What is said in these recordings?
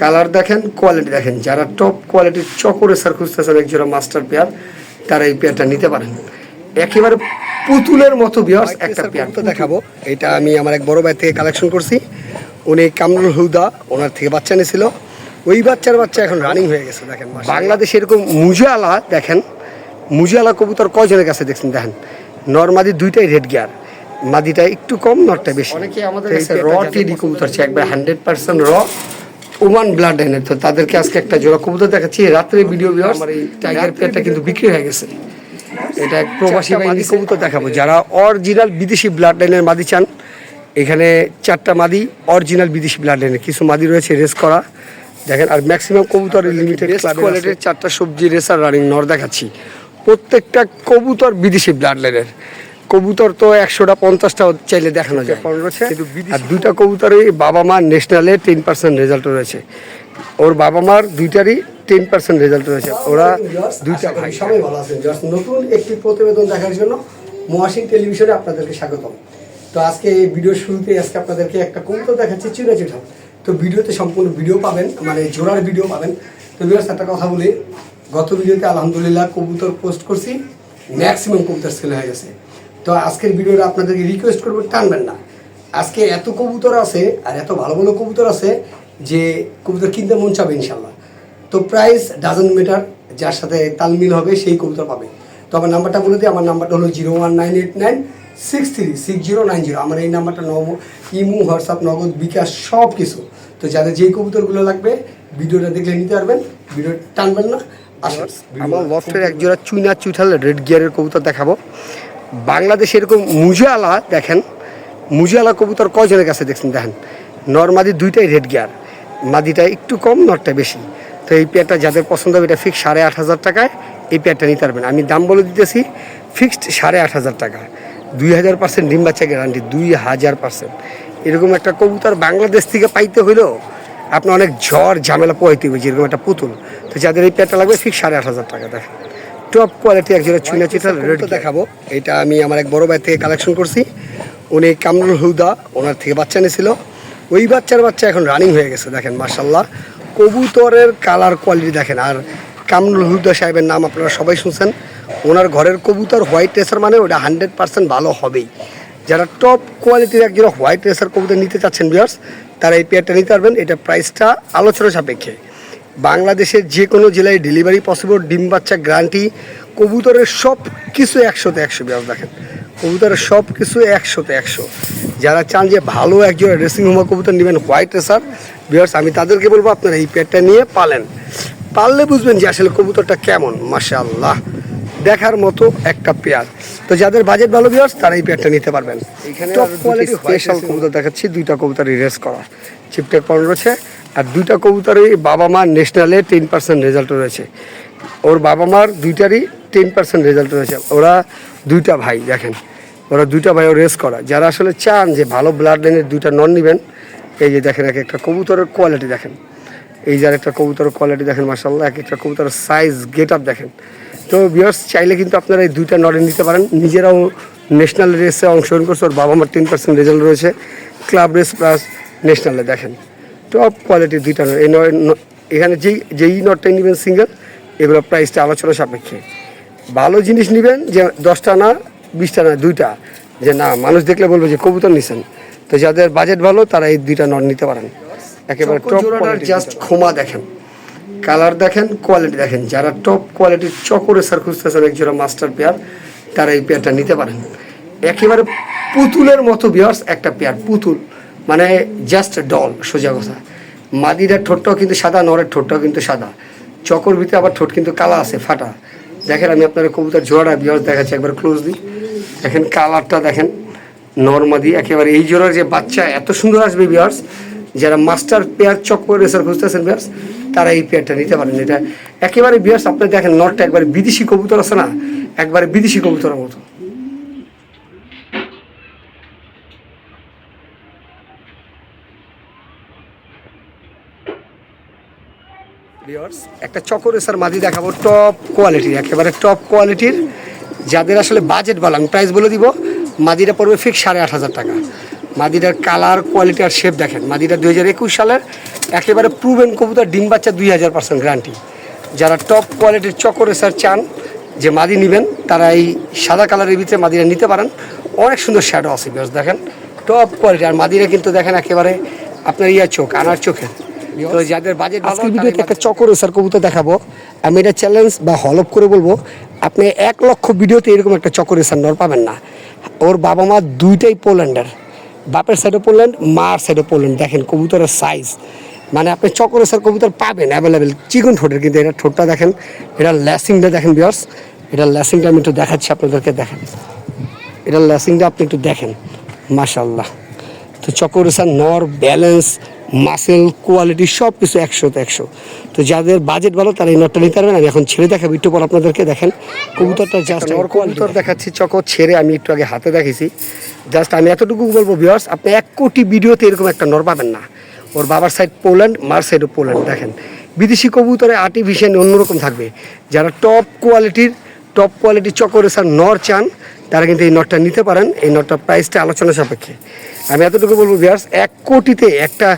Colour দেখেন quality দেখেন। যারা টপ কোয়ালিটির চকরে স্যার খুঁজতেছেন একজোড়া মাস্টার পেয়ার তারা এই পেয়ারটা নিতে পারেন। একেবারে পুতুলের মতো বিয়ার্স একটা পেয়ার তো দেখাবো এটা আমি আমার এক বড় ভাই থেকে কালেকশন করছি। উনি কামরুল হুদা ওনার থেকে বাচ্চা নিয়েছিল। ওই বাচ্চার বাচ্চা এখন রানিং হয়ে গেছে দেখেন বাংলাদেশে এরকম মুজালা দেখেন মুজালা কবুতর কজনের কাছে দেখছেন? দেখেন নর্মাদি দুইটাই রেড গিয়ার মাদিটা একটু কম নটটা বেশি। অনেকে আমাদের কাছে র টিডি কবুতর আছে একবার হান্ড্রেড পার্সেন্ট র ওমান ব্লাড এনে তো তাদেরকে আজকে একটা জোড়া কবুতর দেখাচ্ছি। রাত্রে ভিডিও আমার এই টাইগার পেয়ারটা কিন্তু বিক্রি হয়ে গেছে। এটা এক প্রবাসী মাদি কবুতর দেখাবো। যারা অরিজিনাল বিদেশি ব্লাড লাইনের মাদি চান এখানে চারটা মাদি অরিজিনাল বিদেশি ব্লাড লাইনের কিছু মাদি রয়েছে রেস করা। দেখেন আর ম্যাক্সিমাম কবুতর লিমিটেড কোয়ালিটির চারটা সবজি রেসার রানিং নর দেখাচ্ছি। প্রত্যেকটা কবুতর বিদেশি ব্লাড লাইনের কবুতর তো একশোটা পঞ্চাশটা চাইলে দেখানো যায়। কিন্তু আর দুইটা কবুতরই বাবা মার ন্যাশনালে টেন পার্সেন্ট রেজাল্ট রয়েছে। ওর বাবা মার দুইটারই টেন পার্সেন্ট রেজাল্ট রয়েছে। ওরা দুইটা ভাই। সবাই ভালো আছেন জাস্ট নতুন একটি প্রতিবেদন দেখার জন্য মহাসিং টেলিভিশনে আপনাদেরকে স্বাগতম। তো আজকে এই ভিডিও শুরুতে আজকে আপনাদেরকে একটা কবুতর দেখাচ্ছি চিনা চিঠা তো ভিডিওতে সম্পূর্ণ ভিডিও পাবেন মানে জোড়ার ভিডিও পাবেন। তো বিয়ার্স একটা কথা বলি গত ভিডিওতে আলহামদুলিল্লাহ কবুতর পোস্ট করছি ম্যাক্সিমাম কবুতর সেল হয়ে গেছে। তো আজকের ভিডিওটা আপনাদেরকে রিকোয়েস্ট করব টানবেন না। আজকে এত কবুতর আছে আর এত ভালো ভালো কবুতর আছে যে কবুতর কিনতে মন চাবে ইনশাল্লাহ তো প্রাইস ডাজন মিটার যার সাথে তালমিল হবে সেই কবুতর পাবে। তো আমার নাম্বারটা বলে দিই আমার নাম্বারটা হলো zero one nine eight nine six three six zero nine zero. আমার এই নাম্বারটা নব ইমু হোয়াটসঅ্যাপ নগদ বিকাশ সব কিছু তো যাদের যেই কবুতরগুলো লাগবে ভিডিওটা দেখলে নিতে পারবেন ভিডিও টানবেন না। আমার লফটের এক জোড়া চুইনা চুইঠাল রেড গিয়ারের কবুতর দেখাবো। বাংলাদেশে এরকম মুজালা, দেখেন, মুজালা কবুতর কজনের কাছে দেখছেন? দেখেন নর্মাদি দুইটাই রেড গিয়ার মাদিটা একটু কম নটটা বেশি। তো এই পেয়ারটা যাদের পছন্দ হবে, এটা ফিক্স সাড়ে আট হাজার টাকায় এই পেয়ারটা নিতে পারবেন। আমি দাম বলে দিতেছি ফিক্সড সাড়ে আট হাজার টাকা। দুই হাজার পার্সেন্ট ডিম বাচ্চা গ্যারান্টি দুই হাজার পার্সেন্ট। এরকম একটা কবুতর বাংলাদেশ থেকে পাইতে হইলেও আপনি অনেক ঝড়, ঝামেলা পোয়াইতে হবে যেরকম একটা পুতুল। তো যাদের এই পেয়ারটা লাগবে ফিক্স সাড়ে আট হাজার টাকা, দেখেন। টপ কোয়ালিটি একজোড়া চুইনা চিঠাল রেড দেখাবো। এটা আমি আমার এক বড় ভাই থেকে কালেকশন করছি। উনি কামরুল হুদা ওনার থেকে বাচ্চা নিয়েছিল ওই বাচ্চার বাচ্চা এখন রানিং হয়ে গেছে দেখেন মার্শাল্লাহ কবুতরের কালার কোয়ালিটি দেখেন আর কামরুল হুদা সাহেবের নাম আপনারা সবাই শুনছেন। ওনার ঘরের কবুতর হোয়াইট রেসার মানে ওটা হান্ড্রেড পার্সেন্ট ভালো হবেই। যারা টপ কোয়ালিটির একজন হোয়াইট রেসার কবুতর নিতে চাচ্ছেন বিয়ার্স তারা এই পেয়ারটা নিতে পারবেন। এটা প্রাইসটা আলোচনা সাপেক্ষে। বাংলাদেশের যে কোনো জেলায় ডেলিভারি পসিবল ডিম বাচ্চা গ্যারান্টি কবুতরের সব কিছু একশোতে একশো বিয়ার্স দেখেন। কবুতরের সব কিছু একশোতে একশো। যারা চান যে ভালো একজন রেসিং হোমা কবুতর নেবেন হোয়াইট রেসার বিয়ার্স আমি তাদেরকে বলব আপনারা এই পেয়ারটা নিয়ে পালেন। পারলে বুঝবেন যে আসলে কবুতরটা কেমন মাশাআল্লাহ। দেখার মতো একটা পেয়ার তো যাদের বাজেট ভালো বিয়ার্স তারা এই পেয়ারটা নিতে পারবেন। এখানে টপ কোয়ালিটি স্পেশাল কবুতর দেখাচ্ছি দুইটা কবুতরই রেস করা। চিপটেক পনেরো রয়েছে। আর দুইটা কবুতরই বাবা মার ন্যাশনালে টেন পার্সেন্ট রেজাল্ট রয়েছে। ওর বাবা মার দুইটারই টেন পার্সেন্ট রেজাল্ট রয়েছে। ওরা দুইটা ভাই, দেখেন। ওরা দুইটা ভাইও রেস করা। যারা আসলে চান যে ভালো ব্লাড লাইনের দুইটা নন নেবেন, এই যে দেখেন এক একটা কবুতরের কোয়ালিটি দেখেন। এই যে আর একটা কবুতরের কোয়ালিটি দেখেন মার্শাল্লাহ এক একটা কবুতরের সাইজ গেট আপ দেখেন। তো বিয়ার্স চাইলে কিন্তু আপনারা এই দুইটা নরে নিতে পারেন। নিজেরাও ন্যাশনাল রেসে অংশগ্রহণ করছে, ওর বাবা মার টেন পার্সেন্ট রেজাল্ট রয়েছে। ক্লাব রেস প্লাস ন্যাশনালে দেখেন। টপ কোয়ালিটির দুইটা নর এই নয় এখানে যেই যেই নটটাই নেবেন সিঙ্গেল এগুলো প্রাইসটা আলোচনা সাপেক্ষে। ভালো জিনিস নেবেন যে দশটা না বিশটা না দুইটা। যে না মানুষ দেখলে বলবে যে কবুতর নিছেন। তো যাদের বাজেট ভালো তারা এই দুইটা নট নিতে পারেন। একেবারে টপ জাস্ট খোমা দেখেন। কালার দেখেন কোয়ালিটি দেখেন। যারা টপ কোয়ালিটির চকরে স্যার খুঁজতেছেন একজোড়া মাস্টার পেয়ার তারা এই পেয়ারটা নিতে পারেন। একেবারে পুতুলের মতো বিয়ার্স একটা পেয়ার পুতুল। মানে জাস্ট ডল সোজা কথা। মাদিরার ঠোঁটটাও কিন্তু সাদা, নরের ঠোঁটটাও কিন্তু সাদা। চকর ভিতরে আবার ঠোঁট কিন্তু কালা আছে, ফাটা। দেখেন আমি আপনার কবুতর জোড়া বিয়ার্স দেখাচ্ছি একবার ক্লোজলি দেখেন কালারটা দেখেন নর্মাদি, একেবারে এই জোড়ার যে বাচ্চা এত সুন্দর আসবে বিয়ার্স যারা মাস্টার পেয়ার চক্কর রেসার খুঁজতেছেন বিয়ার্স তারা এই পেয়ারটা নিতে পারেন। এটা একেবারে বিয়ার্স আপনি দেখেন নটটা একবারে বিদেশি কবুতর আছে না? একবারে বিদেশি কবুতরের মতো। একটা চকরেসার মাদি দেখাবো টপ কোয়ালিটির একেবারে টপ কোয়ালিটির যাদের আসলে বাজেট ভালো আমি প্রাইস বলে দিব, মাদিটা পড়বে ফিক্স সাড়ে আট হাজার টাকা। মাদিটার কালার কোয়ালিটি আর শেপ দেখেন। মাদিটা দুই হাজার একুশ সালের, একেবারে প্রুভেন কবুতর, ডিম বাচ্চা দুই হাজার পার্সেন্ট গ্যারান্টি যারা টপ কোয়ালিটির চকরে স্যার চান, যে মাদি নেবেন, তারা এই সাদা কালারের ভিতরে মাদিরা নিতে পারেন। অনেক সুন্দর শ্যাডো আছে বিকজ দেখেন। টপ কোয়ালিটি আর মাদিরা কিন্তু দেখেন একেবারে আপনার ইয়া চোখ, আনার চোখে তো যাদের বাজেট আজকের ভিডিওতে একটা চকরে স্যার কবুতর দেখাবো। আমি এটা চ্যালেঞ্জ বা হলপ করে বলব আপনি এক লক্ষ ভিডিওতে এরকম একটা চকরে স্যার নর পাবেন না। ওর বাবা মা দুইটাই পোল্যান্ডের। বাপের সাইডে পোল্যান্ড মার সাইডে পোল্যান্ড। দেখেন কবুতরের সাইজ মানে আপনি চকরে স্যার কবুতর পাবেন অ্যাভেলেবেল চিকন ঠোঁটের কিন্তু এটা ঠোঁটটা দেখেন এটা ল্যাসিংটা দেখেন বিয়ার্স এটা ল্যাসিংটা আমি একটু দেখাচ্ছি আপনাদেরকে দেখেন। এটা ল্যাসিংটা আপনি একটু দেখেন মাশাল্লাহ তো চকরে স্যার নর ব্যালেন্স মাসেল কোয়ালিটি সব কিছু একশোতে একশো। তো যাদের বাজেট ভালো তারা এই নটটা নিতে পারবেন। আমি এখন ছেড়ে দেখাবো একটু পর আপনাদেরকে দেখেন। কবুতরটা জাস্ট নর কবুতর দেখাচ্ছি চকর ছেড়ে আমি একটু আগে হাতে দেখেছি জাস্ট আমি এতটুকু বলব বিয়ার্স আপনি এক কোটি ভিডিওতে এরকম একটা নর পাবেন না। ওর বাবার সাইড পোল্যান্ড মার সাইডও পোল্যান্ড দেখেন। বিদেশি কবুতরে আর্টিফিশিয়াল অন্যরকম থাকবে। যারা টপ কোয়ালিটির টপ কোয়ালিটির চকরে স্যার নর চান তারা কিন্তু এই নটটা নিতে পারেন। এই নটটার প্রাইসটা আলোচনা সাপেক্ষে। আমি এতটুকু বলব বিয়ার্স এক কোটিতে একটা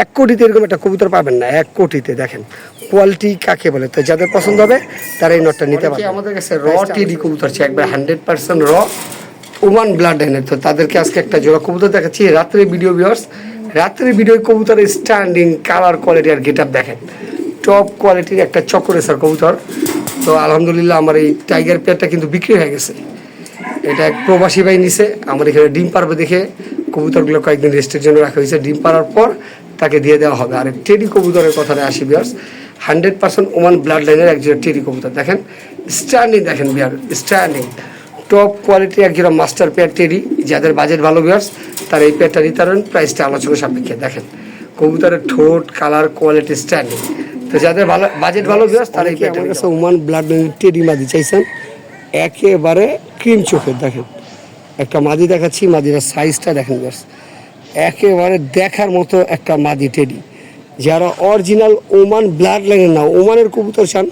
এক কোটিতে এরকম একটা কবুতর পাবেন না এক কোটিতে। দেখেন কোয়ালিটি কাকে বলে? তো যাদের পছন্দ হবে তারা এই নটটা নিতে পারে আমাদের কাছে র টিডি কবুতর আছে একবার হান্ড্রেড পার্সেন্ট র ওমান ব্লাড এনে। তো তাদেরকে আজকে একটা জোড়া কবুতর দেখাচ্ছি। রাত্রে ভিডিও ভিউয়ার্স রাত্রে ভিডিও কবুতরের স্ট্যান্ডিং কালার কোয়ালিটি আর গেট দেখেন। টপ কোয়ালিটির একটা চকরে স্যার কবুতর। তো আলহামদুলিল্লাহ আমার এই টাইগার পেয়ারটা কিন্তু বিক্রি হয়ে গেছে। এটা এক প্রবাসী ভাই নিছে। আমার এখানে ডিম পারবে দেখে কবুতরগুলো কয়েকদিন রেস্টের জন্য রাখা হয়েছে। ডিম পারার পর তাকে দিয়ে দেওয়া হবে। আর টেডি কবুতরের কথাটা আসি viewers hundred percent Oman blood লাইনের একজন টেডি কবুতর। দেখেন স্ট্যান্ডিং দেখেন বিয়ার স্ট্যান্ডিং টপ কোয়ালিটি একজন মাস্টার পেয়ার টেডি যাদের বাজেট ভালো বিয়ার্স তারা এই পেয়ারটা নিতে পারেন প্রাইসটা আলোচনা সাপেক্ষে। দেখেন কবুতরের ঠোঁট কালার কোয়ালিটি স্ট্যান্ডিং তো যাদের ভালো বাজেট ভালো বিয়ার্স তারা এই পেয়ারটা ওমান ব্লাড লাইনের টেডি মাদি চাইছেন? একেবারে ক্রিম চোখের দেখেন। একটা মাদি দেখাচ্ছি মাদির সাইজটা দেখেন একেবারে দেখার মতো একটা মাদি টেডি যারা অরিজিনাল ওমান ব্লাড লাইনের না ওমানের কবুতর চান,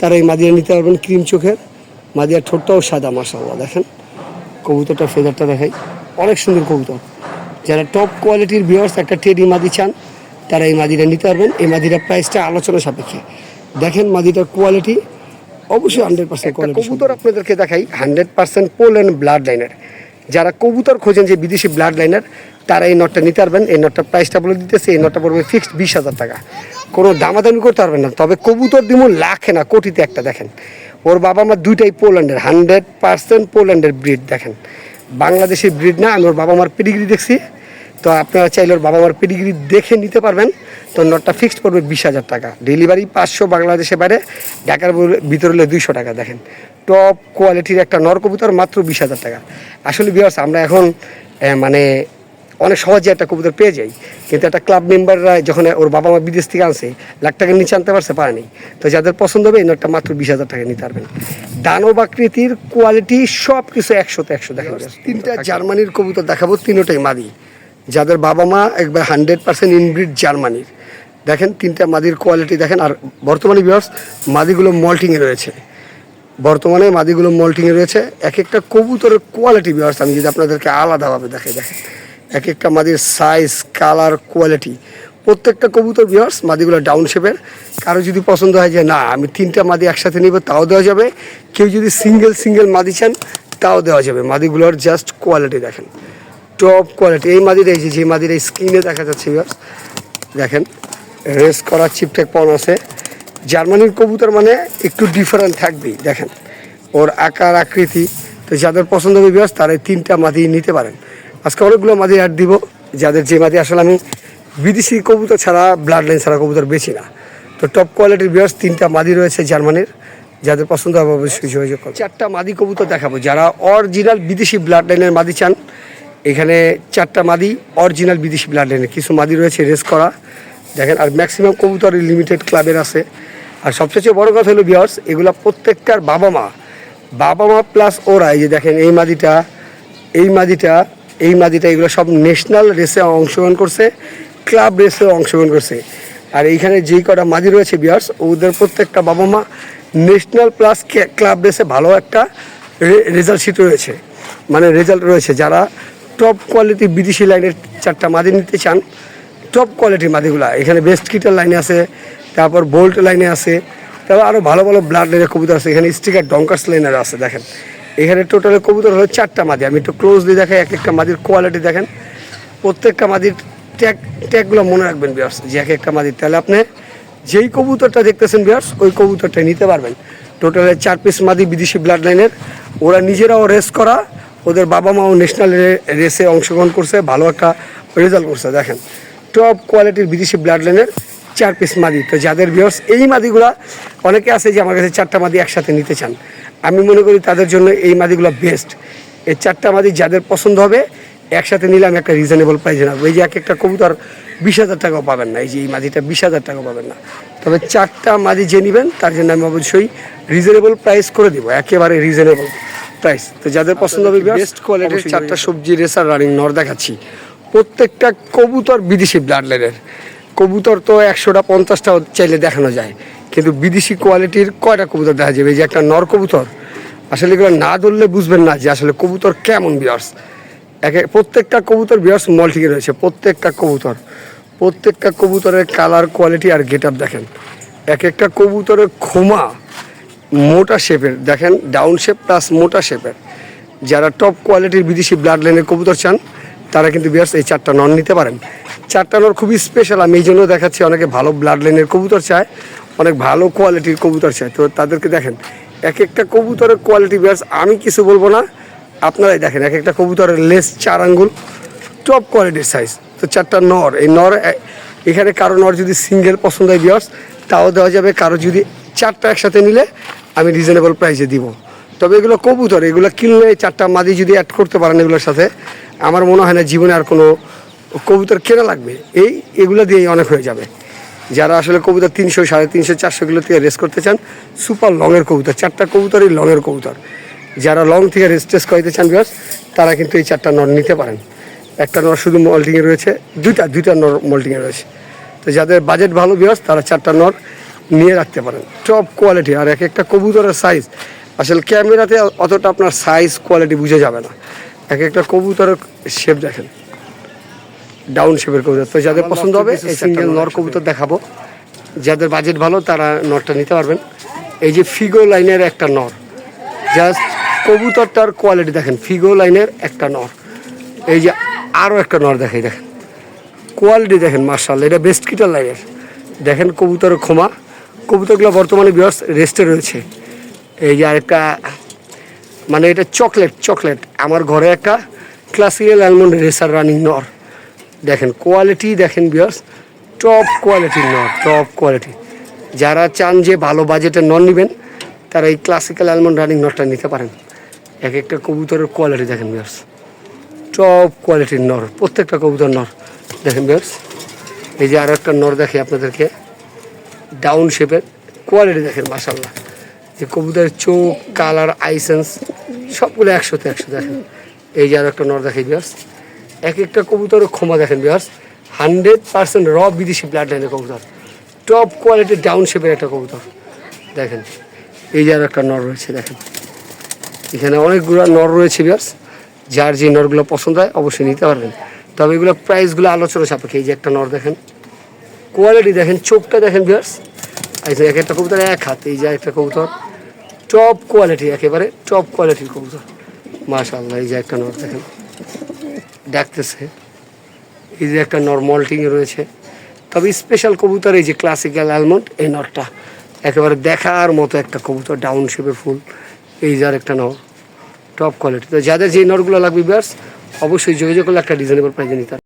তারা এই মাদিরা নিতে পারবেন ক্রিম চোখের। মাদিয়ার ঠোঁটটাও সাদা মাসাল্লাহ দেখেন। কবুতরটা ফেদারটা দেখাই। অনেক সুন্দর কবুতর। যারা টপ কোয়ালিটির ভিউয়ার্স একটা টেডি মাদি চান, তারা এই মাদিরা নিতে পারবেন। এই মাদিরা প্রাইসটা আলোচনা সাপেক্ষে। দেখেন মাদিটার কোয়ালিটি অবশ্যই হান্ড্রেড পার্সেন্ট কবুতর আপনাদেরকে দেখাই hundred percent pole and blood লাইনের যারা কবুতর খোঁজেন যে বিদেশি ব্লাড লাইনার তারা এই নটটা নিতে পারবেন। এই নটটার প্রাইসটা বলে দিতেছে এই নটটা পড়বে ফিক্সড বিশ হাজার টাকা। কোনো দামাদামি করতে পারবেন না তবে কবুতর দিমু লাখে না কোটিতে একটা দেখেন। ওর বাবা আমার দুইটাই পোল্যান্ডের হান্ড্রেড পার্সেন্ট পোল্যান্ডের ব্রিড দেখেন। বাংলাদেশের ব্রিড না আমি ওর বাবা মার পেডিগ্রি দেখছি। তো আপনারা চাইলে ওর বাবা মার পেডিগ্রি দেখে নিতে পারবেন। তো নটটা ফিক্সড পড়বে বিশ হাজার টাকা। ডেলিভারি পাঁচশো বাংলাদেশের বাইরে ঢাকার ভিতরে হলে দুইশো টাকা দেখেন। টপ কোয়ালিটির একটা নর কবুতর মাত্র বিশ হাজার টাকা। আসলে বিয়ার্স আমরা এখন মানে অনেক সহজে একটা কবুতর পেয়ে যাই। কিন্তু একটা ক্লাব মেম্বাররা যখন ওর বাবা মা বিদেশ থেকে আনছে লাখ টাকার নিচে আনতে পারছে পারেনি। তো যাদের পছন্দ হবে এই নটটা মাত্র বিশ হাজার টাকা নিতে পারবেন। দানব আকৃতির কোয়ালিটি সব কিছু একশোতে একশো দেখা যাচ্ছে তিনটা জার্মানির কবুতর দেখাবো তিনোটাই মাদি। যাদের বাবা মা একবার হান্ড্রেড পার্সেন্ট ইনব্রিড জার্মানির। দেখেন তিনটা মাদির কোয়ালিটি দেখেন, আর বর্তমানে বিয়ার্স মাদিগুলো মল্টিংয়ে রয়েছে। বর্তমানে মাদিগুলো মল্টিংয়ে রয়েছে। এক একটা কবুতরের কোয়ালিটি বিয়ার্স আমি যদি আপনাদেরকে আলাদাভাবে দেখাই, দেখেন। এক একটা মাদির সাইজ কালার কোয়ালিটি প্রত্যেকটা কবুতর বিয়ার্স মাদিগুলো ডাউন শেপের কারও যদি পছন্দ হয় যে, না, আমি তিনটা মাদি একসাথে নিব, তাও দেওয়া যাবে। কেউ যদি সিঙ্গেল সিঙ্গেল মাদি চান, তাও দেওয়া যাবে। মাদিগুলোর জাস্ট কোয়ালিটি দেখেন। টপ কোয়ালিটি এই মাদিটা এই যে মাদির এই স্ক্রিনে দেখা যাচ্ছে দেখেন রেস করা চিপটেক পন আছে। জার্মানির কবুতর মানে একটু ডিফারেন্ট থাকবেই, দেখেন, ওর আকার, আকৃতি। তো যাদের পছন্দ হবে বিয়াস তারা এই তিনটা মাদি নিতে পারেন। আজকে অনেকগুলো মাদি অ্যাড দিব, যাদের যে মাদি আসলে আমি বিদেশি কবুতর ছাড়া ব্লাড লাইন ছাড়া কবুতর বেছি না। তো টপ কোয়ালিটির বিয়াস তিনটা মাদি রয়েছে জার্মানির যাদের পছন্দ হবে, অবশ্যই যোগাযোগ চারটা মাদি কবুতর দেখাবো, যারা অরিজিনাল বিদেশি ব্লাড লাইনের মাদি চান এখানে চারটা মাদি অরিজিনাল বিদেশি ব্লাড লাইনের কিছু মাদি রয়েছে রেস করা। দেখেন, আর ম্যাক্সিমাম কবুতর লিমিটেড ক্লাবের আছে। আর সবচেয়ে বড় কথা হলো বিয়ার্স এগুলা প্রত্যেকটার বাবা মা। বাবা মা প্লাস ওরা, এই যে দেখেন, এই মাদিটা এই মাদিটা এই মাদিটা, এগুলো সব ন্যাশনাল রেসে অংশগ্রহণ করছে ক্লাব রেসে অংশগ্রহণ করছে। আর এইখানে যেই কটা মাদি রয়েছে বিয়ার্স ওদের প্রত্যেকটা বাবা মা ন্যাশনাল প্লাস ক্লাব রেসে ভালো একটা রেজাল্ট শিট রয়েছে। মানে রেজাল্ট রয়েছে। যারা টপ কোয়ালিটি বিদেশি লাইনের চারটা মাদি নিতে চান টপ কোয়ালিটির মাদিগুলা। এখানে বেস্ট কিটার লাইনে আছে, তারপর বোল্ট লাইনে আছে, তারপর আরও ভালো ভালো ব্লাড লাইনের কবুতর আছে। এখানে স্টিকার ডঙ্কার্স লাইনের আছে, দেখেন। এখানে টোটালে কবুতর হলো চারটা মাদি। আমি একটু ক্লোজলি দেখাই, এক একটা মাদির কোয়ালিটি দেখেন। প্রত্যেকটা মাদির ট্যাগ ট্যাগগুলো মনে রাখবেন বিয়ার্স যে এক একটা মাদির। তাহলে আপনি যেই কবুতরটা দেখতেছেন বিয়ার্স ওই কবুতরটা নিতে পারবেন। টোটালে চার পিস মাদি বিদেশি ব্লাড লাইনের ওরা নিজেরাও রেস করা ওদের বাবা মাও ন্যাশনাল রেসে অংশগ্রহণ করছে, ভালো একটা রেজাল্ট করছে, দেখেন। টপ কোয়ালিটির বিদেশি ব্লাড লাইনের চার পিস মাদি। তো যাদের বিয়ার্স এই মাদিগুলা অনেকে আছে যে আমার কাছে চারটা মাদি একসাথে নিতে চান। আমি মনে করি তাদের জন্য এই মাদিগুলো বেস্ট এই চারটা মাদি যাদের পছন্দ হবে, একসাথে নিলে আমি একটা রিজনেবল প্রাইজে রাখব এই যে এক একটা কবুতর বিশ হাজার টাকাও পাবেন না, এই যে এই মাদিটা বিশ হাজার টাকা পাবেন না। তবে চারটা মাদি যে নেবেন, তার জন্য আমি অবশ্যই রিজনেবল প্রাইস করে দেবো, একেবারে রিজনেবল প্রাইস তো যাদের পছন্দ হবে বেস্ট কোয়ালিটির চারটা সবজি রেসার রানিং নর দেখাচ্ছি। প্রত্যেকটা কবুতর বিদেশি ব্লাড লাইনের কবুতর তো একশোটা পঞ্চাশটা চাইলে দেখানো যায়। কিন্তু বিদেশি কোয়ালিটির কয়টা কবুতর দেখা যাবে? এই যে একটা নর কবুতর আসলে এগুলো না ধরলে বুঝবেন না যে আসলে কবুতর কেমন বিয়ার্স এক এক- প্রত্যেকটা কবুতর বিয়ার্স মল্টিকে রয়েছে প্রত্যেকটা কবুতর। প্রত্যেকটা কবুতরের কালার কোয়ালিটি আর গেট আপ দেখেন। এক একটা কবুতরের খোমা মোটা শেপের, দেখেন ডাউন শেপ প্লাস মোটা শেপের। যারা টপ কোয়ালিটির বিদেশি ব্লাড লাইনের কবুতর চান, তারা কিন্তু বিয়ার্স এই চারটা নন নিতে পারেন। চারটা নর খুবই স্পেশাল আমি এই জন্য দেখাচ্ছি অনেকে ভালো ব্লাড লাইনের কবুতর চায়, অনেক ভালো কোয়ালিটির কবুতর চায়। তো তাদেরকে দেখেন, এক একটা কবুতরের কোয়ালিটি বিয়ার্স আমি কিছু বলব না, আপনারাই দেখেন এক একটা কবুতরের লেস চার আঙ্গুল টপ কোয়ালিটির সাইজ তো চারটা নর এই নর এখানে কারও নর যদি সিঙ্গেল পছন্দ হয় বিয়ার্স তাও দেওয়া যাবে, কারও যদি চারটা একসাথে নিলে আমি রিজনেবল প্রাইসে দিব। তবে এগুলো কবুতর, এগুলো কিনলে চারটা মাদি যদি অ্যাড করতে পারেন এগুলোর সাথে, আমার মনে হয় না জীবনে আর কোনো কবুতর কেনা লাগবে। এই, এগুলো দিয়েই অনেক হয়ে যাবে। যারা আসলে কবুতর তিনশো, সাড়ে তিনশো, চারশো কিলো থেকে রেস করতে চান সুপার লংয়ের কবুতর, চারটা কবুতরই লংয়ের কবুতর। যারা লং থেকে রেস টেস করাইতে চান বিয়ার্স তারা কিন্তু এই চারটা নর নিতে পারেন। একটা নর শুধু মল্টিংয়ে রয়েছে, দুইটা দুইটা নর মল্টিংয়ে রয়েছে। তো যাদের বাজেট ভালো বিয়ার্স তারা চারটা নর নিয়ে রাখতে পারেন। টপ কোয়ালিটি আর এক একটা কবুতরের সাইজ আসলে ক্যামেরাতে অতটা আপনার সাইজ কোয়ালিটি বুঝে যাবে না। এক একটা কবুতরের শেপ দেখেন। ডাউন শেপের কবুতর। তো যাদের পছন্দ হবে এই সিঙ্গেল নর কবুতর দেখাবো। যাদের বাজেট ভালো তারা নরটা নিতে পারবেন। এই যে ফিগো লাইনের একটা নর জাস্ট কবুতরটার কোয়ালিটি দেখেন। ফিগো লাইনের একটা নর এই যে আরও একটা নর দেখাই দেখেন। কোয়ালিটি দেখেন মার্শাল এটা বেস্ট কিটার লাইনের দেখেন কবুতরের ক্ষমা। কবুতরগুলো বর্তমানে বিয়ার্স রেস্টে রয়েছে। এই যে আরেকটা মানে এটা চকলেট চকলেট আমার ঘরে একটা ক্লাসিক্যাল অ্যালমন্ড রেসার রানিং নর। দেখেন কোয়ালিটি দেখেন বিয়ার্স টপ কোয়ালিটির নর টপ কোয়ালিটি যারা চান যে ভালো বাজেটের নর নেবেন, তারা এই ক্লাসিক্যাল অ্যালমন্ড রানিং নরটা নিতে পারেন। এক একটা কবুতরের কোয়ালিটি দেখেন বিয়ার্স টপ কোয়ালিটির নর, প্রত্যেকটা কবুতর নর। দেখেন বিয়ার্স এই যে আরও একটা নর দেখে আপনাদেরকে। ডাউন শেপের কোয়ালিটি দেখেন মাসাল্লাহ যে কবুতরের চোখ কালার আইসেন্স সবগুলো একশোতে একশো দেখেন। এই যে আর একটা নর দেখে বিয়ার্স এক একটা কবুতরের ক্ষমা দেখেন বিয়ার্স হান্ড্রেড পার্সেন্ট র বিদেশি ব্লাড লাইনের কবুতর। টপ কোয়ালিটির ডাউন শেপের একটা কবুতর। দেখেন, এই যে আর একটা নর রয়েছে, দেখেন। এখানে অনেকগুলো নর রয়েছে বিয়ার্স যার যে নরগুলো পছন্দ হয়, অবশ্যই নিতে পারবেন। তবে এগুলো প্রাইসগুলো আলোচনা সাপেক্ষে, এই যে একটা নর দেখেন। কোয়ালিটি দেখেন, চোখটা দেখেন বিয়ার্স এই যে এক একটা কবুতর এক হাত, এই যে একটা কবুতর। টপ কোয়ালিটি একেবারে টপ কোয়ালিটির কবুতর। মাশাআল্লাহ, এই যে একটা নর দেখেন। ডাকতেছে এই যে একটা নর্মালটিংয়ে রয়েছে। তবে স্পেশাল কবুতর এই যে ক্লাসিক্যাল অ্যালমন্ড এই নরটা একেবারে দেখার মতো একটা কবুতর ডাউন শেপের ফুল। এই যার একটা নর টপ কোয়ালিটি তো যাদের যে নরগুলো লাগবে বিয়ার্স অবশ্যই যোগাযোগ করলে একটা রিজনেবল প্রাইজে নিতে।